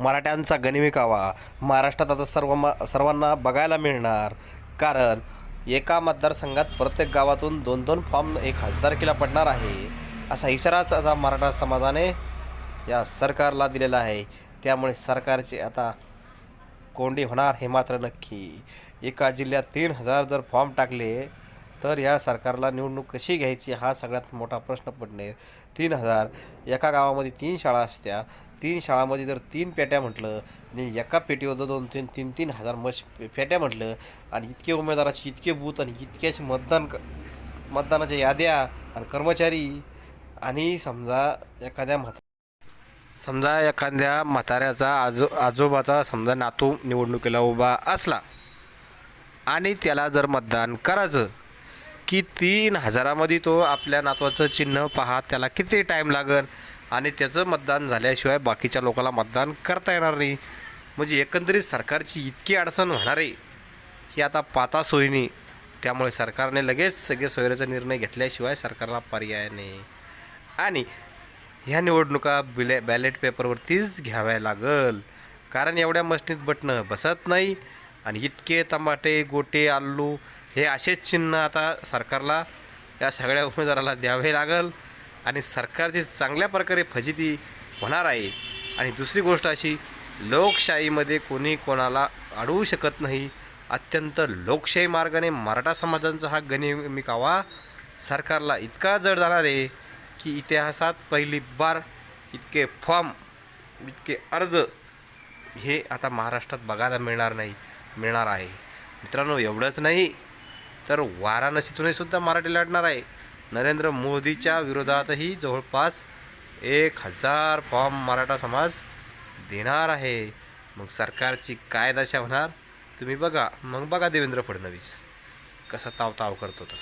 मराठ्यांचा गणिविकावा महाराष्ट्रात आता सर्व म सर्वांना बघायला मिळणार. कारण एका मतदारसंघात प्रत्येक गावातून दोन दोन फॉर्म एक हजार पडणार आहे. असा इशाराच आता मराठा समाजाने या सरकारला दिलेला आहे. त्यामुळे सरकारचे आता कोंडी होणार हे मात्र नक्की. एका जिल्ह्यात तीन हजार जर फॉर्म टाकले तर या सरकारला निवडणूक कशी घ्यायची हा सगळ्यात मोठा प्रश्न पडणे. तीन हजार एका गावामध्ये तीन शाळा असत्या. तीन शाळामध्ये जर तीन पेट्या म्हटलं आणि एका पेटीवर जर दोन तीन तीन तीन हजार मश पेट्या म्हटलं आणि इतके उमेदवाराचे इतके बूथ आणि इतक्याचे मतदान मतदानाच्या याद्या आणि कर्मचारी आणि समजा एखाद्या म्हात समजा एखाद्या म्हाताऱ्याचा आजो आजोबाचा समजा नातू निवडणुकीला उभा असला आणि त्याला जर मतदान करायचं की तीन हजारामध्ये तो आपल्या नातवाचं चिन्ह पहा त्याला किती टाईम लागेल आणि त्याचं मतदान झाल्याशिवाय बाकीच्या लोकांना मतदान करता येणार नाही. म्हणजे एकंदरीत सरकारची इतकी अडचण होणार आहे ही आता पाता सोयीनी. त्यामुळे सरकारने लगेच सगळे सोयऱ्याचा निर्णय घेतल्याशिवाय सरकारला पर्याय नाही. आणि ह्या निवडणुका बिले बॅलेट पेपरवरतीच घ्याव्या लागल. कारण एवढ्या मशनीत बटणं बसत नाही. आणि इतके टमाटे गोटे आलू हे असेच चिन्ह आता सरकारला या सगळ्या उमेदवाराला द्यावे लागल. आणि सरकारची चांगल्या प्रकारे फजिती होणार आहे. आणि दुसरी गोष्ट अशी लोकशाहीमध्ये कोणी कोणाला अडवू शकत नाही. अत्यंत लोकशाही मार्गाने मराठा समाजांचा हा गणिमिकावा सरकारला इतका जड जाणार आहे की इतिहासात पहिली बार इतके फॉर्म इतके अर्ज हे आता महाराष्ट्रात बघायला मिळणार नाही मिळणार आहे. मित्रांनो एवढंच नाही. तर वाराणसीतूनही सुद्धा मराठी लढणार आहे. नरेंद्र मोदीच्या विरोधातही जवळपास एक हजार फॉर्म मराठा समाज देणार आहे. मग सरकारची काय दशा होणार? तुम्ही बघा. मग बघा देवेंद्र फडणवीस. कसा ताव ताव करतो तर